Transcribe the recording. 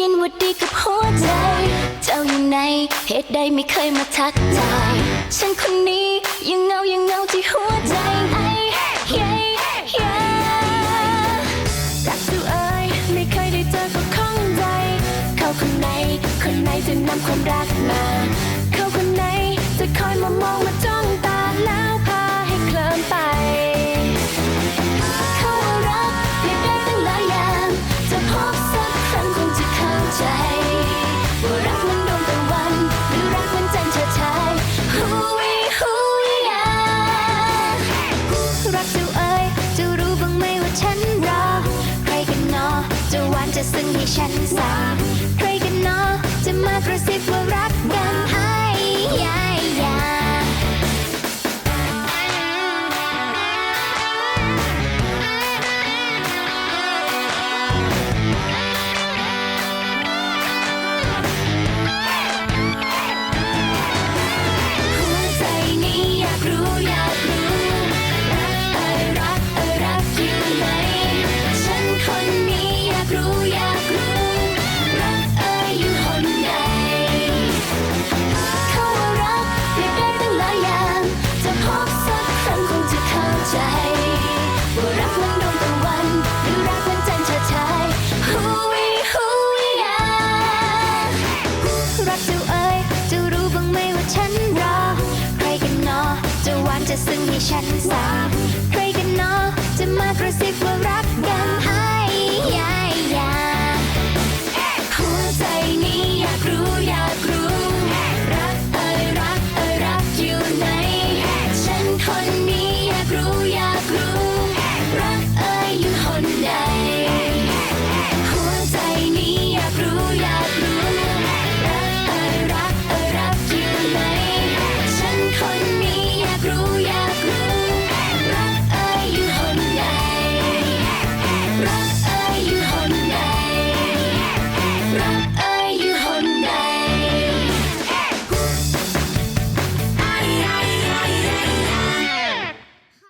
ยินว่าดีกับหัวใจ เจ้าอยู่ในเหตุใดไม่เคยมาทักทาย ฉันคนนี้ยังเงายังเงาที่หัวใจไอ้เย้เย้รักสู่เอ้ยไม่เคยได้เจอก็ข้องใจ เขาคนไหนคนไหนจะนำความรักมา ฉันรอใครกัน จะซึ้งให้ฉันสาม